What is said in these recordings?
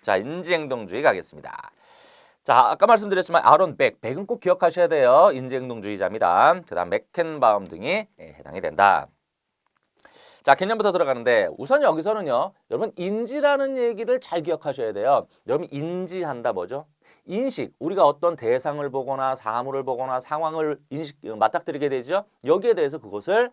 자, 인지행동주의 가겠습니다. 자, 아까 말씀드렸지만 아론 백, 백은 꼭 기억하셔야 돼요. 인지행동주의자입니다. 그 다음 맥켄바움 등이 예, 해당이 된다. 자, 개념부터 들어가는데 우선 여기서는요. 여러분 인지라는 얘기를 잘 기억하셔야 돼요. 여러분 인지한다 뭐죠? 인식. 우리가 어떤 대상을 보거나 사물을 보거나 상황을 인식 어, 맞닥뜨리게 되죠. 여기에 대해서 그것을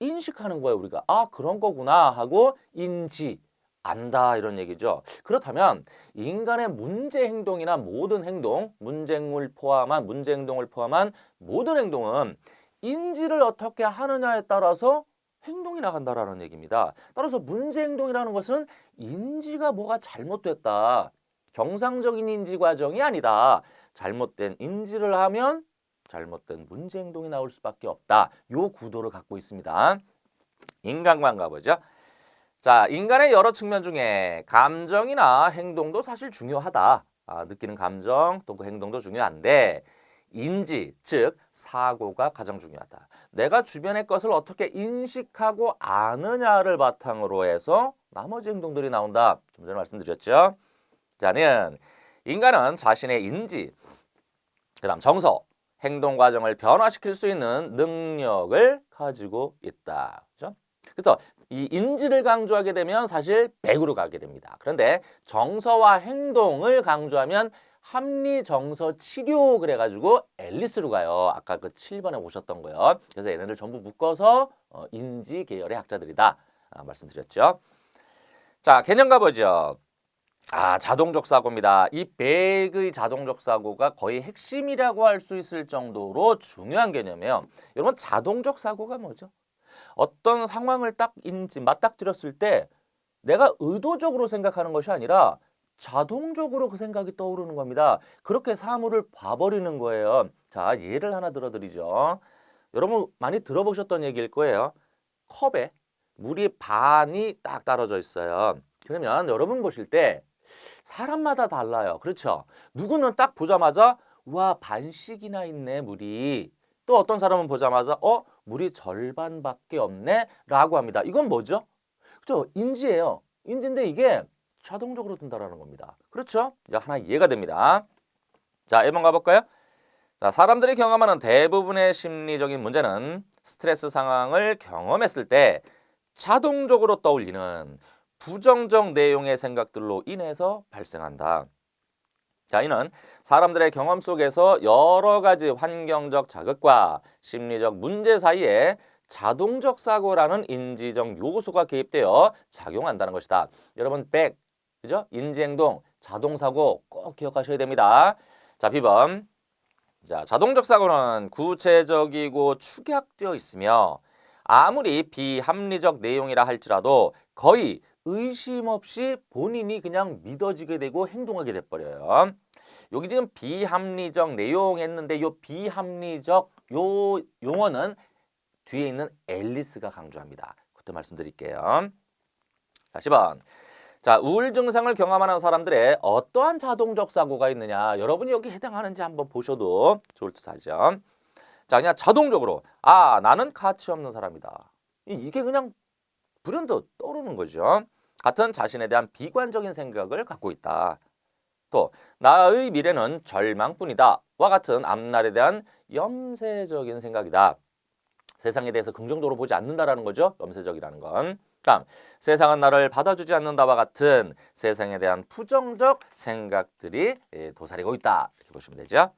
인식하는 거예요, 우리가. 아, 그런 거구나 하고 인지 안다 이런 얘기죠. 그렇다면 인간의 문제 행동이나 모든 행동, 문제행을 포함한 문제 행동을 포함한 모든 행동은 인지를 어떻게 하느냐에 따라서 행동이 나간다라는 얘기입니다. 따라서 문제 행동이라는 것은 인지가 뭐가 잘못됐다. 정상적인 인지 과정이 아니다. 잘못된 인지를 하면 잘못된 문제 행동이 나올 수밖에 없다. 요 구도를 갖고 있습니다. 인간관 가 보죠. 자, 인간의 여러 측면 중에 감정이나 행동도 사실 중요하다. 아, 느끼는 감정 또 그 행동도 중요한데 인지, 즉 사고가 가장 중요하다. 내가 주변의 것을 어떻게 인식하고 아느냐를 바탕으로 해서 나머지 행동들이 나온다. 좀 전에 말씀드렸죠. 자는 인간은 자신의 인지, 그다음 정서, 행동 과정을 변화시킬 수 있는 능력을 가지고 있다. 그죠? 그래서 이 인지를 강조하게 되면 사실 백으로 가게 됩니다. 그런데 정서와 행동을 강조하면 합리 정서 치료 그래가지고 앨리스로 가요. 아까 그 7번에 오셨던 거요. 그래서 얘네들 전부 묶어서 어, 인지 계열의 학자들이다 아, 말씀드렸죠. 자 개념 가보죠. 아 자동적 사고입니다. 이 백의 자동적 사고가 거의 핵심이라고 할 수 있을 정도로 중요한 개념이에요. 여러분 자동적 사고가 뭐죠? 어떤 상황을 딱 인지 맞닥뜨렸을 때 내가 의도적으로 생각하는 것이 아니라 자동적으로 그 생각이 떠오르는 겁니다. 그렇게 사물을 봐버리는 거예요. 자, 예를 하나 들어드리죠. 여러분 많이 들어보셨던 얘기일 거예요. 컵에 물이 반이 딱 떨어져 있어요. 그러면 여러분 보실 때 사람마다 달라요. 그렇죠? 누구는 딱 보자마자 와 반씩이나 있네 물이. 또 어떤 사람은 보자마자 어 물이 절반밖에 없네 라고 합니다. 이건 뭐죠? 그죠? 인지예요. 인지인데 이게 자동적으로 든다라는 겁니다. 그렇죠? 이제 하나 이해가 됩니다. 자, 1번 가볼까요? 자, 사람들이 경험하는 대부분의 심리적인 문제는 스트레스 상황을 경험했을 때 자동적으로 떠올리는 부정적 내용의 생각들로 인해서 발생한다. 자, 이는 사람들의 경험 속에서 여러 가지 환경적 자극과 심리적 문제 사이에 자동적 사고라는 인지적 요소가 개입되어 작용한다는 것이다. 여러분, 백, 그죠? 인지행동, 자동사고 꼭 기억하셔야 됩니다. 자, B번. 자, 자동적 사고는 구체적이고 축약되어 있으며 아무리 비합리적 내용이라 할지라도 거의 의심 없이 본인이 그냥 믿어지게 되고 행동하게 돼버려요. 여기 지금 비합리적 내용 했는데 요 비합리적 요 용어는 뒤에 있는 앨리스가 강조합니다. 그때 말씀드릴게요. 자, 10번. 자, 우울 증상을 경험하는 사람들의 어떠한 자동적 사고가 있느냐. 여러분이 여기 해당하는지 한번 보셔도 좋을 듯 하죠. 자, 그냥 자동적으로 아, 나는 가치 없는 사람이다. 이- 이게 그냥 불현듯 떠오르는 거죠. 같은 자신에 대한 비관적인 생각을 갖고 있다. 또 나의 미래는 절망뿐이다. 와 같은 앞날에 대한 염세적인 생각이다. 세상에 대해서 긍정적으로 보지 않는다라는 거죠. 염세적이라는 건. 다음 세상은 나를 받아주지 않는다와 같은 세상에 대한 부정적 생각들이 예, 도사리고 있다. 이렇게 보시면 되죠.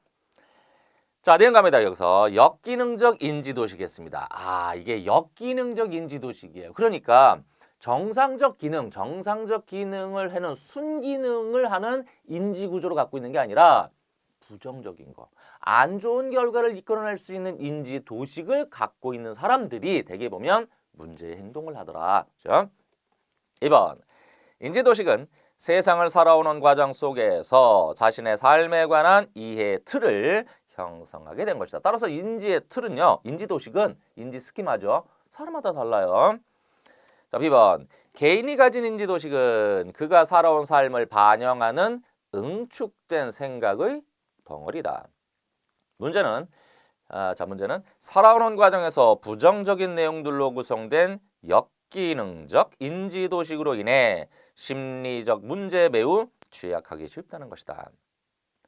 자, 내용 갑니다. 여기서 역기능적 인지도식이겠습니다. 아, 이게 역기능적 인지도식이에요. 그러니까 정상적 기능, 정상적 기능을 해는 순기능을 하는 인지 구조를 갖고 있는 게 아니라 부정적인 거, 안 좋은 결과를 이끌어낼 수 있는 인지 도식을 갖고 있는 사람들이 대개 보면 문제의 행동을 하더라. 그죠? 2번. 인지 도식은 세상을 살아오는 과정 속에서 자신의 삶에 관한 이해 틀을 형성하게 된 것이다. 따라서 인지의 틀은요. 인지 도식은 인지 스키마죠. 사람마다 달라요. 자, B번. 개인이 가진 인지 도식은 그가 살아온 삶을 반영하는 응축된 생각의 덩어리다. 문제는 아, 자 문제는 살아오는 과정에서 부정적인 내용들로 구성된 역기능적 인지도식으로 인해 심리적 문제에 매우 취약하기 쉽다는 것이다.